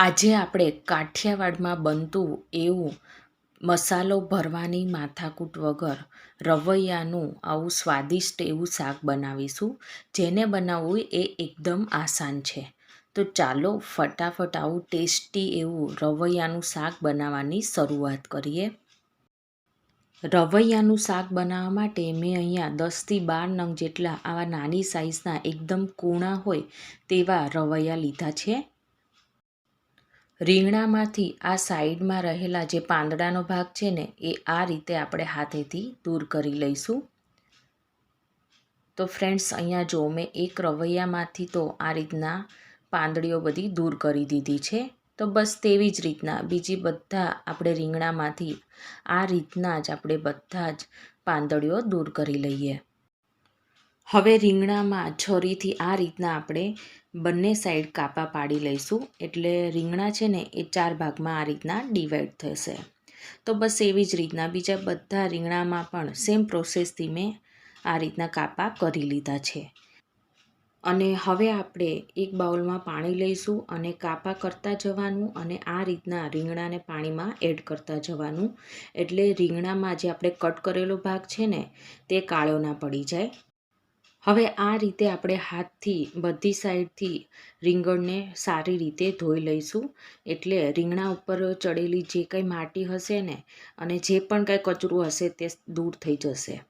આજે આપણે કાઠિયાવાડમાં બનતું એવું મસાલો ભરવાની માથાકૂટ વગર રવૈયાનું આવું સ્વાદિષ્ટ એવું શાક બનાવીશું. જેને બનાવવું એ એકદમ આસાન છે. તો ચાલો ફટાફટ આવું ટેસ્ટી એવું રવૈયાનું શાક બનાવવાની શરૂઆત કરીએ. રવૈયાનું શાક બનાવવા માટે મેં અહીંયા દસથી બાર નંગ જેટલા આવા નાની સાઇઝના એકદમ કૂણા હોય તેવા રવૈયા લીધા છે. રીંગણામાંથી આ સાઈડમાં રહેલા જે પાંદડાનો ભાગ છે ને, એ આ રીતે આપણે હાથેથી દૂર કરી લઈશું. તો ફ્રેન્ડ્સ, અહીંયા જો મેં એક રવૈયામાંથી તો આ રીતના પાંદડીઓ બધી દૂર કરી દીધી છે. તો બસ તેવી જ રીતના બીજી બધા આપણે રીંગણામાંથી આ રીતના જ આપણે બધા જ પાંદડીઓ દૂર કરી લઈએ. હવે રીંગણામાં છરીથી આ રીતના આપણે બંને સાઈડ કાપા પાડી લઈશું. એટલે રીંગણા છે ને, એ ચાર ભાગમાં આ રીતના ડિવાઈડ થશે. તો બસ એવી જ રીતના બીજા બધા રીંગણામાં પણ સેમ પ્રોસેસથી મેં આ રીતના કાપા કરી લીધા છે. અને હવે આપણે એક બાઉલમાં પાણી લઈશું અને કાપા કરતા જવાનું અને આ રીતના રીંગણાને પાણીમાં એડ કરતા જવાનું. એટલે રીંગણામાં જે આપણે કટ કરેલો ભાગ છે ને, તે કાળો ના પડી જાય. હવે આ રીતે આપણે હાથથી બધી સાઈડથી રીંગણને સારી રીતે ધોઈ લઈશું. એટલે રીંગણા ઉપર ચડેલી જે કંઈ માટી હશે ને, અને જે પણ કંઈ કચરું હશે તે દૂર થઈ જશે.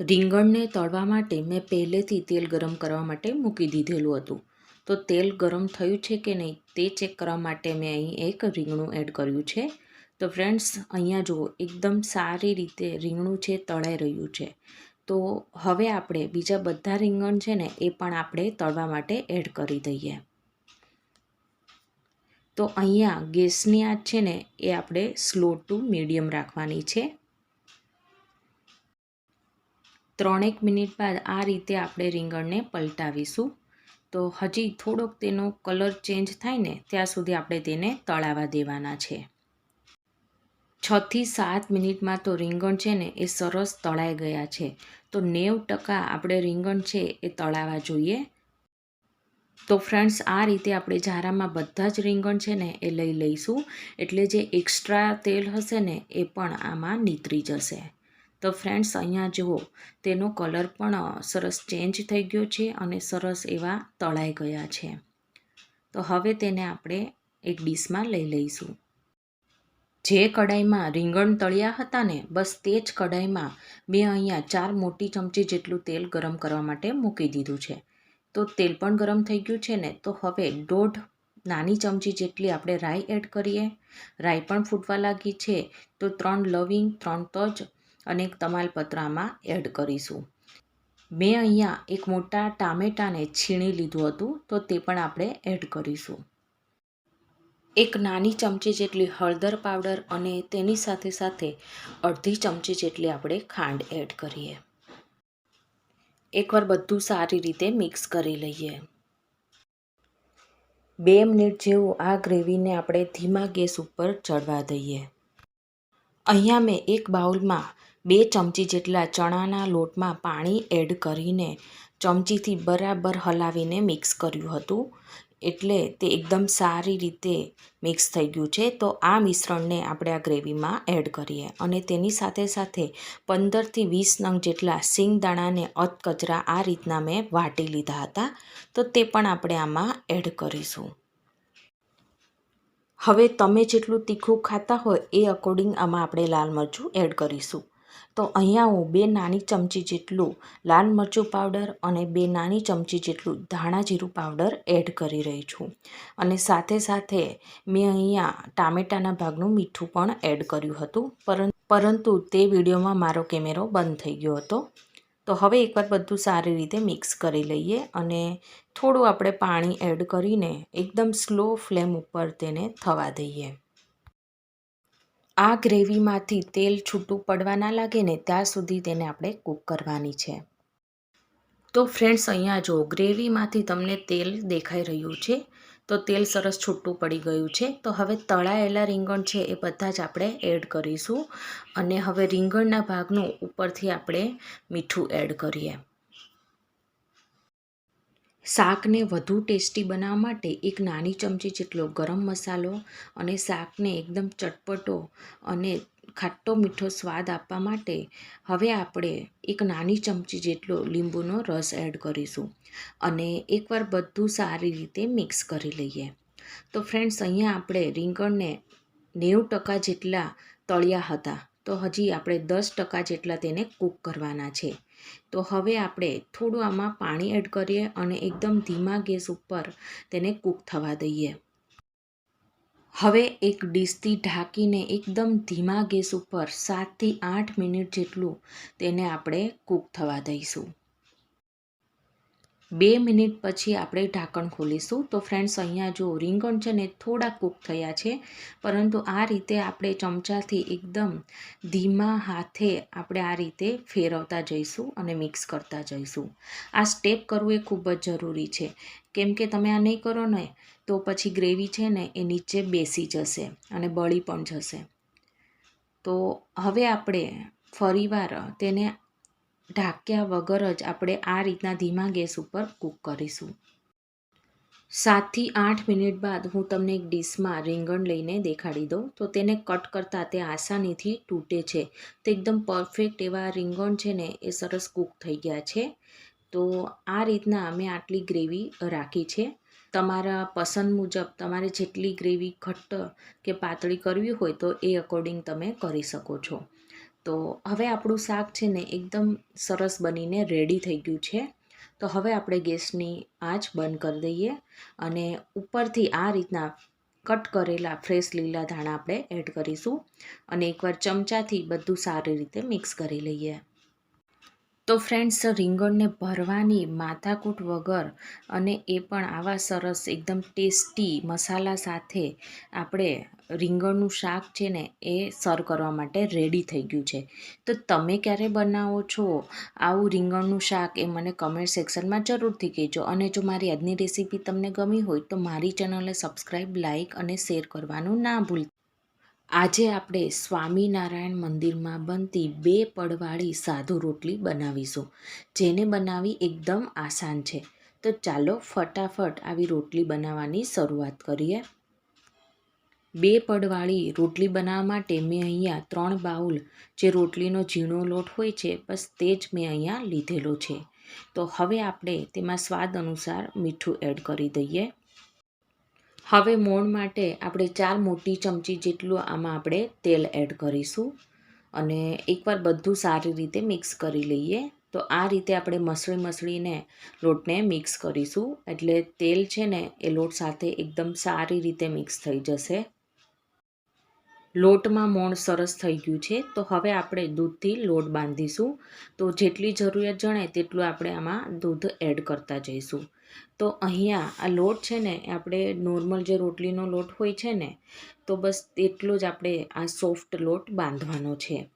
રીંગણને તળવા માટે મેં પહેલેથી તેલ ગરમ કરવા માટે મૂકી દીધેલું હતું. તો તેલ ગરમ થયું છે કે નહીં તે ચેક કરવા માટે મેં અહીં એક રીંગણું એડ કર્યું છે. તો ફ્રેન્ડ્સ, અહીંયા જુઓ, એકદમ સારી રીતે રીંગણું છે, તળાઈ રહ્યું છે. તો હવે આપણે બીજા બધા રીંગણ છે ને એ પણ આપણે તળવા માટે એડ કરી દઈએ. તો અહીંયા ગેસની આંચ છે ને એ આપણે સ્લો ટુ મીડિયમ રાખવાની છે. ત્રણેક મિનિટ બાદ આ રીતે આપણે રીંગણને પલટાવીશું. તો હજી થોડોક તેનો કલર ચેન્જ થાય ને ત્યાં સુધી આપણે તેને તળાવા દેવાના છે. છથી સાત મિનિટમાં તો રીંગણ છે ને એ સરસ તળાઈ ગયા છે. તો નેવ ટકા આપણે રીંગણ છે એ તળાવા જોઈએ. તો ફ્રેન્ડ્સ, આ રીતે આપણે ઝારામાં બધા જ રીંગણ છે ને એ લઈ લઈશું. એટલે જે એક્સ્ટ્રા તેલ હશે ને એ પણ આમાં નીતરી જશે. તો ફ્રેન્ડ્સ, અહીંયા જુઓ, તેનો કલર પણ સરસ ચેન્જ થઈ ગયો છે અને સરસ એવા તળાઈ ગયા છે. તો હવે તેને આપણે એક ડીશમાં લઈ લઈશું. જે કઢાઈમાં રીંગણ તળ્યા હતા ને, બસ તે જ કઢાઈમાં મેં અહીંયા ચાર મોટી ચમચી જેટલું તેલ ગરમ કરવા માટે મૂકી દીધું છે. તો તેલ પણ ગરમ થઈ ગયું છે ને, તો હવે દોઢ નાની ચમચી જેટલી આપણે રાઈ એડ કરીએ. રાઈ પણ ફૂટવા લાગી છે, તો ત્રણ લવિંગ, ત્રણ તજ અને તમાલપત્રામાં એડ કરીશું. મેં અહીંયા એક મોટા ટામેટાને છીણી લીધું હતું, તો તે પણ આપણે એડ કરીશું. એક નાની ચમચી જેટલી હળદર પાવડર અને તેની સાથે સાથે અડધી ચમચી જેટલી આપણે ખાંડ એડ કરીએ. એકવાર બધું સારી રીતે મિક્સ કરી લઈએ. બે મિનિટ જેવું આ ગ્રેવીને આપણે ધીમા ગેસ ઉપર ચડવા દઈએ. અહીંયા મેં એક બાઉલમાં બે ચમચી જેટલા ચણાના લોટમાં પાણી એડ કરીને ચમચીથી બરાબર હલાવીને મિક્સ કર્યું હતું. એટલે તે એકદમ સારી રીતે મિક્સ થઈ ગયું છે. તો આ મિશ્રણને આપણે આ ગ્રેવીમાં એડ કરીએ અને તેની સાથે સાથે પંદરથી વીસ નંગ જેટલા સિંગ દાણાને અધકચરા આ રીતના મેં વાટી લીધા હતા. તો તે પણ આપણે આમાં એડ કરીશું. હવે તમે જેટલું તીખું ખાતા હોય એ અકોર્ડિંગ આમાં આપણે લાલ મરચું એડ કરીશું. તો અહીંયા હું બે નાની ચમચી જેટલું લાલ મરચું પાવડર અને બે નાની ચમચી જેટલું ધાણા જીરું પાવડર એડ કરી રહી છું. અને સાથે સાથે મેં અહીંયા ટામેટાના ભાગનું મીઠું પણ એડ કર્યું હતું પરંતુ તે વિડીયોમાં મારો કેમેરો બંધ થઈ ગયો હતો. તો હવે એકવાર બધું સારી રીતે મિક્સ કરી લઈએ અને થોડું આપણે પાણી એડ કરીને એકદમ સ્લો ફ્લેમ ઉપર તેને થવા દઈએ. આ ગ્રેવીમાંથી તેલ છૂટું પડવા ના લાગે ને ત્યાં સુધી તેને આપણે કૂક કરવાની છે. તો ફ્રેન્ડ્સ, અહીંયા જો ગ્રેવીમાંથી તમને તેલ દેખાઈ રહ્યું છે, તો તેલ સરસ છૂટું પડી ગયું છે. તો હવે તળાયેલા રીંગણ છે એ બધા જ આપણે એડ કરીશું અને હવે રીંગણના ભાગનું ઉપરથી આપણે મીઠું એડ કરીએ. શાકને વધુ ટેસ્ટી બનાવવા માટે એક નાની ચમચી જેટલો ગરમ મસાલો અને શાકને એકદમ ચટપટો અને ખાટો મીઠો સ્વાદ આપવા માટે હવે આપણે એક નાની ચમચી જેટલો લીંબુનો રસ એડ કરીશું અને એકવાર બધું સારી રીતે મિક્સ કરી લઈએ. તો ફ્રેન્ડ્સ, અહીંયા આપણે રીંગણને નેવું ટકા જેટલા તળ્યા હતા. તો હજી આપણે દસ ટકા જેટલા તેને કૂક કરવાના છે. તો હવે આપણે થોડું આમાં પાણી એડ કરીએ અને એકદમ ધીમા ગેસ ઉપર તેને કૂક થવા દઈએ. હવે એક ડીશથી ઢાંકીને એકદમ ધીમા ગેસ ઉપર સાતથી આઠ મિનિટ જેટલું તેને આપણે કૂક થવા દઈશું. બે મિનિટ પછી આપણે ઢાંકણ ખોલીશું. તો ફ્રેન્ડ્સ અહીંયા જો રીંગણ છે ને, થોડા કૂક થયા છે. પરંતુ આ રીતે આપણે ચમચાથી એકદમ ધીમા હાથે આપણે આ રીતે ફેરવતા જઈશું અને મિક્સ કરતા જઈશું. આ સ્ટેપ કરવું એ ખૂબ જ જરૂરી છે. કેમ કે તમે આ નહીં કરો ને, તો પછી ગ્રેવી છે ને, એ નીચે બેસી જશે અને બળી પણ જશે. તો હવે આપણે ફરીવાર તેને ઢાંક્યા વગર જ આપણે આ રીતના ધીમા ગેસ ઉપર કૂક કરીશું. સાતથી આઠ મિનિટ બાદ હું તમને એક ડીશમાં રીંગણ લઈને દેખાડી દઉં. તો તેને કટ કરતાં તે આસાનીથી તૂટે છે. તો એકદમ પરફેક્ટ એવા રીંગણ છે ને, એ સરસ કૂક થઈ ગયા છે. તો આ રીતના અમે આટલી ગ્રેવી રાખી છે. તમારા પસંદ મુજબ તમારે જેટલી ગ્રેવી ઘટ્ટ કે પાતળી કરવી હોય તો એ અકોર્ડિંગ તમે કરી શકો છો. તો હવે આપણું શાક છે ને એકદમ સરસ બનીને રેડી થઈ ગયું છે. તો હવે આપણે ગેસની આંચ બંધ કરી દઈએ અને ઉપરથી આ રીતના કટ કરેલા ફ્રેશ લીલા ધાણા આપણે એડ કરીશું અને એકવાર ચમચાથી બધું સારી રીતે મિક્સ કરી લઈએ. તો ફ્રેન્ડ્સ રીંગણને ભરવાની માથાકૂટ વગર અને એ પણ આવા સરસ, એકદમ ટેસ્ટી મસાલા સાથે આપણે રીંગણનું શાક છે ને, એ સર્વ કરવા માટે રેડી થઈ ગયું છે. તો તમે ક્યારે બનાવો છો? આવું રીંગણનું શાક એ મને કમેન્ટ સેક્શનમાં જરૂરથી કહેજો. અને જો મારી આજની રેસીપી તમને ગમી હોય તો મારી ચેનલને સબસ્ક્રાઈબ લાઇક અને શેર કરવાનું ના ભૂલ આજે આપણે સ્વામિનારાયણ મંદિરમાં બનતી બે પડવાળી સાધુ રોટલી બનાવીશું, જેને બનાવવી એકદમ આસાન છે. તો ચાલો ફટાફટ આવી રોટલી બનાવવાની શરૂઆત કરીએ. બે પડવાળી રોટલી બનાવવા માટે મેં અહીંયા ત્રણ બાઉલ, જે રોટલીનો ઝીણો લોટ હોય છે, બસ તે જ મેં અહીંયા લીધેલો છે. તો હવે આપણે તેમાં સ્વાદ અનુસાર મીઠું એડ કરી દઈએ. હવે મોણ માટે આપણે ચાર મોટી ચમચી જેટલું આમાં આપણે તેલ એડ કરીશું અને એકવાર બધું સારી રીતે મિક્સ કરી લઈએ. તો આ રીતે આપણે મસળી મસળીને લોટને મિક્સ કરીશું. એટલે તેલ છે ને, એ લોટ સાથે એકદમ સારી રીતે મિક્સ થઈ જશે. લોટમાં મોણ સરસ થઈ ગયું છે. તો હવે આપણે દૂધથી લોટ બાંધીશું. તો જેટલી જરૂરિયાત જણાય તેટલું આપણે આમાં દૂધ એડ કરતા જઈશું. તો અહીંયા આ લોટ છે ને, આપણે નોર્મલ જે રોટલીનો લોટ હોય છે ને, તો બસ એટલો જ આપણે આ સોફ્ટ લોટ બાંધવાનો છે.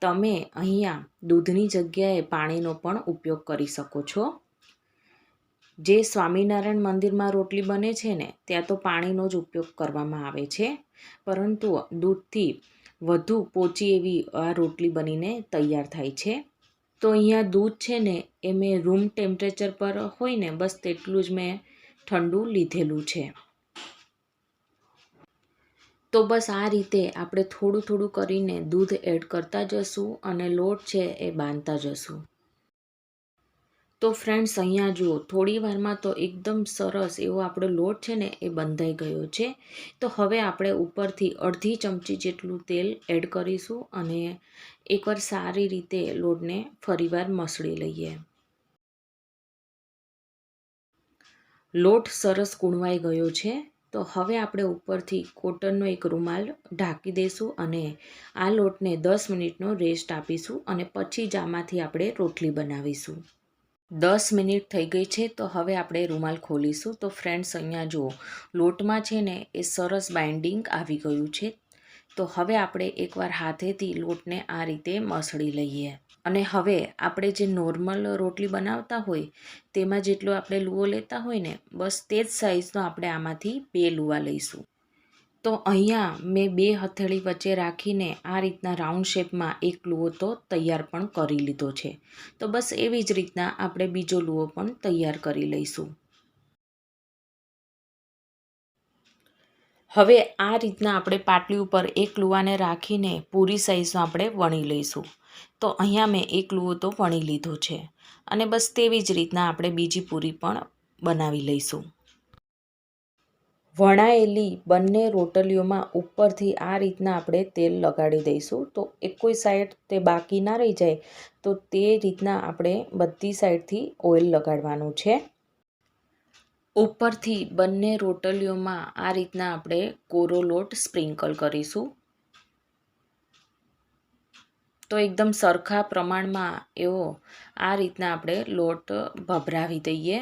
તમે અહીંયા દૂધની જગ્યાએ પાણીનો પણ ઉપયોગ કરી શકો છો. જે સ્વામિનારાયણ મંદિરમાં રોટલી બને છે ને, ત્યાં તો પાણીનો જ ઉપયોગ કરવામાં આવે છે. પરંતુ દૂધથી વધુ પોચી એવી આ રોટલી બનીને તૈયાર થાય છે. તો અહીંયા દૂધ છે ને, એ મેં રૂમ ટેમ્પરેચર પર હોય ને, બસ તેટલું જ મેં ઠંડુ લીધેલું છે. તો બસ આ રીતે આપણે થોડું થોડું કરીને દૂધ એડ કરતા જશું અને લોટ છે એ બાંધતા જશું. તો ફ્રેન્ડ્સ અહીંયા જુઓ, થોડી વારમાં તો એકદમ સરસ એવો આપણો લોટ છે ને, એ બંધાઈ ગયો છે. તો હવે આપણે ઉપરથી અડધી ચમચી જેટલું તેલ એડ કરીશું અને એકવાર સારી રીતે લોટને ફરીવાર મસળી લઈએ. લોટ સરસ કૂણવાઈ ગયો છે. તો હવે આપણે ઉપરથી કોટનનો એક રૂમાલ ઢાંકી દઈશું અને આ લોટને દસ મિનિટનો રેસ્ટ આપીશું અને પછી જ આમાંથી આપણે રોટલી બનાવીશું. દસ મિનિટ થઈ ગઈ છે, તો હવે આપણે રૂમાલ ખોલીશું. તો ફ્રેન્ડ્સ અહીંયા જુઓ, લોટમાં છે ને, એ સરસ બાઇન્ડિંગ આવી ગયું છે. તો હવે આપણે એકવાર હાથેથી લોટને આ રીતે મસળી લઈએ. અને હવે આપણે જે નોર્મલ રોટલી બનાવતા હોય, તેમાં જેટલો આપણે લુઓ લેતા હોય ને, બસ તે જ સાઇઝનો આપણે આમાંથી બે લુવા લઈશું. તો અહીંયા મેં બે હથેળી વચ્ચે રાખીને આ રીતના રાઉન્ડ શેપમાં એક લુઓ તો તૈયાર પણ કરી લીધો છે. તો બસ એવી જ રીતના આપણે બીજો લુઓ પણ તૈયાર કરી લઈશું. હવે આ રીતના આપણે પાટલી ઉપર એક લુવાને રાખીને પૂરી સાઈઝમાં આપણે વણી લઈશું. તો અહીંયા મેં એક લુઓ તો વણી લીધો છે. અને બસ તેવી જ રીતના આપણે બીજી પૂરી પણ બનાવી લઈશું. વણાયેલી બંને રોટલીઓમાં ઉપરથી આ રીતના આપણે તેલ લગાડી દઈશું. તો કોઈ સાઈડ તે બાકી ના રહી જાય, તો તે રીતના આપણે બધી સાઈડથી ઓઇલ લગાડવાનું છે. ઉપરથી બંને રોટલીઓમાં આ રીતના આપણે કોરો લોટ સ્પ્રિંકલ કરીશું. તો એકદમ સરખા પ્રમાણમાં એવો આ રીતના આપણે લોટ ભભરાવી દઈએ.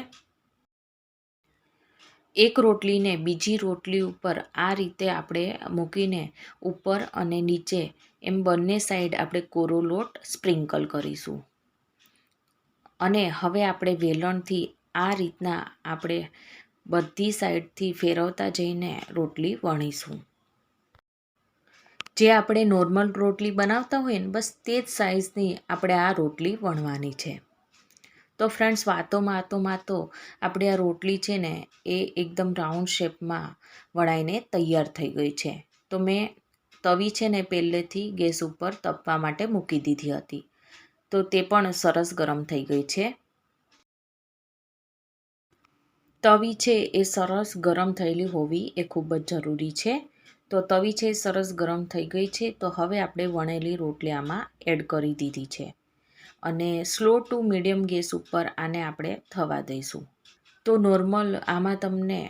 એક રોટલીને બીજી રોટલી ઉપર આ રીતે આપણે મૂકીને ઉપર અને નીચે એમ બંને સાઈડ આપણે કોરો લોટ સ્પ્રિંકલ કરીશું. અને હવે આપણે વેલણથી આ રીતના આપણે બધી સાઈડથી ફેરવતા જઈને રોટલી વણીશું. જે આપણે નોર્મલ રોટલી બનાવતા હોઈએ ને બસ તે જ સાઇઝની આપણે આ રોટલી વણવાની છે. તો ફ્રેન્ડ્સ વાતોમાં વાતોમાં તો આપણે આ રોટલી છે ને, એ એકદમ રાઉન્ડ શેપમાં વણાઈને તૈયાર થઈ ગઈ છે. તો મેં તવી છે ને પહેલેથી ગેસ ઉપર તપવા માટે મૂકી દીધી હતી. તો તે પણ સરસ ગરમ થઈ ગઈ છે. તવી છે એ સરસ ગરમ થયેલી હોવી એ ખૂબ જ જરૂરી છે. તો તવી છે સરસ ગરમ થઈ ગઈ છે, તો હવે આપણે વણેલી રોટલી આમાં એડ કરી દીધી છે. અને સ્લો ટુ મીડિયમ ગેસ ઉપર આને આપણે થવા દઈશું. તો નોર્મલ આમાં તમને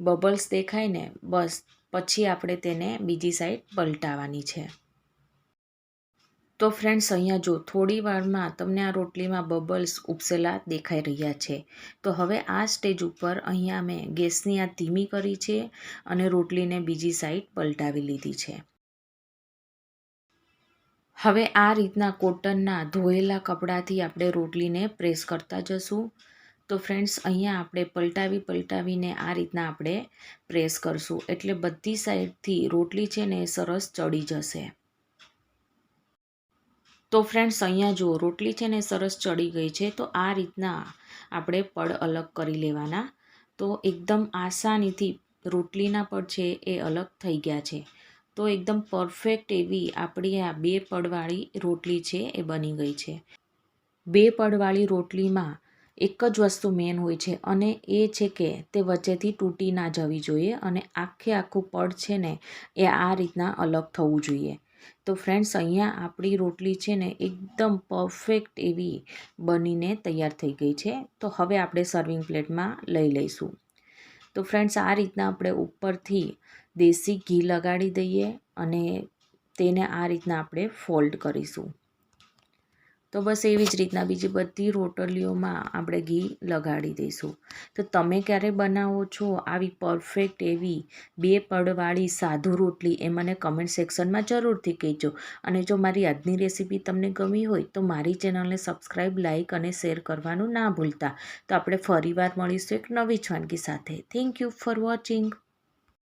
બબલ્સ દેખાય ને, બસ પછી આપણે તેને બીજી સાઈડ પલટાવવાની છે. તો ફ્રેન્ડ્સ અહીંયા જો થોડી વારમાં તમને આ રોટલીમાં બબલ્સ ઉપસેલા દેખાઈ રહ્યા છે. તો હવે આ સ્ટેજ ઉપર અહીંયા મેં ગેસની આ ધીમી કરી છે અને રોટલીને બીજી સાઈડ પલટાવી લીધી છે. હવે આ રીતના કોટનના ધોયેલા કપડાથી આપણે રોટલીને પ્રેસ કરતા જશું. તો ફ્રેન્ડ્સ, અહીંયા આપણે પલટાવી પલટાવીને આ રીતના આપણે પ્રેસ કરશું. એટલે બધી સાઈડથી રોટલી છે ને સરસ ચડી જશે. તો ફ્રેન્ડ્સ, અહીંયા જુઓ રોટલી છે ને સરસ ચડી ગઈ છે, તો આ રીતના આપણે પડ અલગ કરી લેવાના. તો એકદમ આસાનીથી રોટલીના પડ છે એ અલગ થઈ ગયા છે. તો એકદમ પરફેક્ટ એવી આપણી આ બે પડવાળી રોટલી છે, એ બની ગઈ છે. બે પડવાળી રોટલીમાં એક જ વસ્તુ મેન હોય છે અને એ છે કે તે વચ્ચેથી તૂટી ના જવી જોઈએ અને આખે આખું પડ છે ને, એ આ રીતના અલગ થવું જોઈએ. તો ફ્રેન્ડ્સ અહીંયા આપણી રોટલી છે ને એકદમ પરફેક્ટ એવી બનીને તૈયાર થઈ ગઈ છે. તો હવે આપણે સર્વિંગ પ્લેટમાં લઈ લઈશું. તો ફ્રેન્ડ્સ આ રીતના આપણે ઉપરથી દેશી ઘી લગાડી દઈએ અને તેને આ રીતના આપણે ફોલ્ડ કરીશું. તો બસ એવી જ રીતના બીજી બધી રોટલીઓમાં આપણે ઘી લગાડી દઈશું. તો તમે ક્યારે બનાવો છો આવી પરફેક્ટ એવી બે પડવાળી સાધુ રોટલી એ મને કમેન્ટ સેક્શનમાં જરૂરથી કહેજો. અને જો મારી આજની રેસીપી તમને ગમી હોય તો મારી ચેનલને સબસ્ક્રાઈબ લાઇક અને શેર કરવાનું ના ભૂલતા. તો આપણે ફરીવાર મળીશું એક નવી જ વાનગી સાથે. Thank you for watching